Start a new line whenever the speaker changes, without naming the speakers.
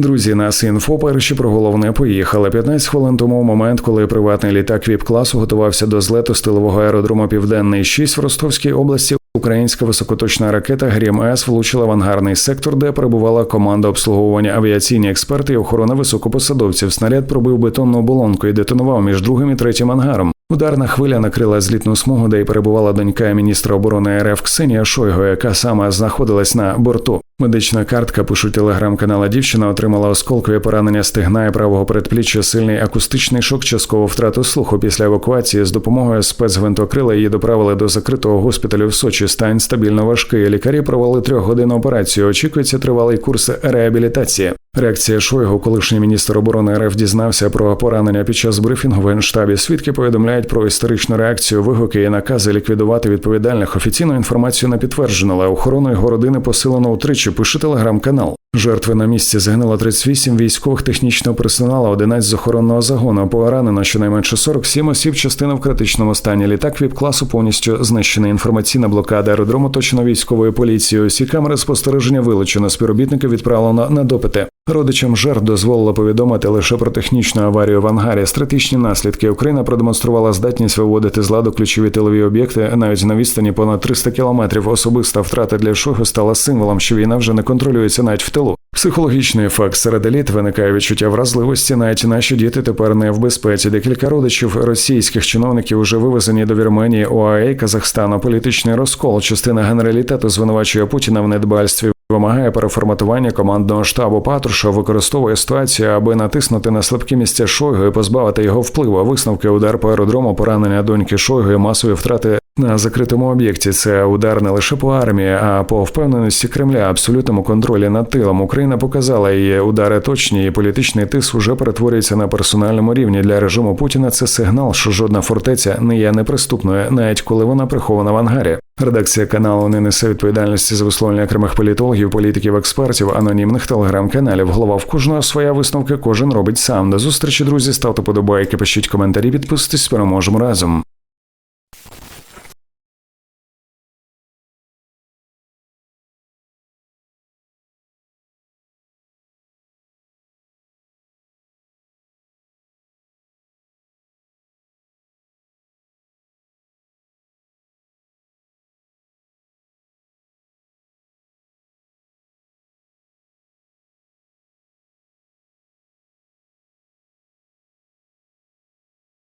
Друзі, нас інфо перші про головне поїхали. 15 хвилин тому момент, коли приватний літак віп класу готувався до злету з тилового аеродрому Південний 6 в Ростовській області. Українська високоточна ракета Грім С влучила в ангарний сектор, де перебувала команда обслуговування авіаційні експерти і охорона високопосадовців. Снаряд пробив бетонну оболонку і детонував між другим і третім ангаром. Ударна хвиля накрила злітну смугу, де й перебувала донька міністра оборони РФ Ксенія Шойго, яка саме знаходилась на борту. Медична картка, пишуть телеграм-канала дівчина, отримала осколкові поранення стегна і правого передпліччя, сильний акустичний шок, частково втрату слуху. Після евакуації з допомогою спецгвинтокрила її доправили до закритого госпіталю в Сочі. Стан стабільно важкий. Лікарі провели трьохгодинну операцію. Очікується тривалий курс реабілітації. Реакція Шойгу, колишній міністр оборони РФ, дізнався про поранення під час брифінгу в генштабі. Свідки повідомляють про історичну реакцію, вигуки і накази ліквідувати відповідальних. Офіційну інформацію не підтверджено, але охорону його родини посилено утричі. Пише телеграм-канал. Жертви на місці загинуло 38 військових технічного персоналу, 11 з охоронного загону. Поранено щонайменше 47 осіб. Частина в критичному стані. Літак віп класу повністю знищений. Інформаційна блокада аеродрому точно військовою поліцією. Усі камери спостереження вилучено. Співробітники відправлено на допити. Родичам жертв дозволило повідомити лише про технічну аварію в ангарі. Стратегічні наслідки Україна продемонструвала здатність виводити з ладу ключові тилові об'єкти навіть на відстані понад 300 кілометрів. Особиста втрата для Шойгу стала символом, що війна вже не контролюється навіть в тилу. Психологічний ефект серед еліт виникає відчуття вразливості. Навіть наші діти тепер не в безпеці. Декілька родичів російських чиновників уже вивезені до Вірменії, ОАЕ, Казахстану. Політичний розкол. Частина генералітету звинувачує Путіна в недбальстві. Вимагає переформатування командного штабу Патруша, використовує ситуацію, аби натиснути на слабкі місця Шойгу і позбавити його впливу. Висновки удар по аеродрому, поранення доньки Шойгу і масові втрати на закритому об'єкті. Це удар не лише по армії, а по впевненості Кремля, абсолютному контролі над тилом. Україна показала її удари точні, і політичний тиск уже перетворюється на персональному рівні для режиму Путіна. Це сигнал, що жодна фортеця не є неприступною, навіть коли вона прихована в ангарі. Редакція каналу не несе відповідальності за висловлення окремих політологів, політиків, експертів, анонімних телеграм-каналів. Голова в кожного своя висновка, кожен робить сам. До зустрічі, друзі. Ставте подобайки, пишіть коментарі, підписуйтесь, переможемо разом.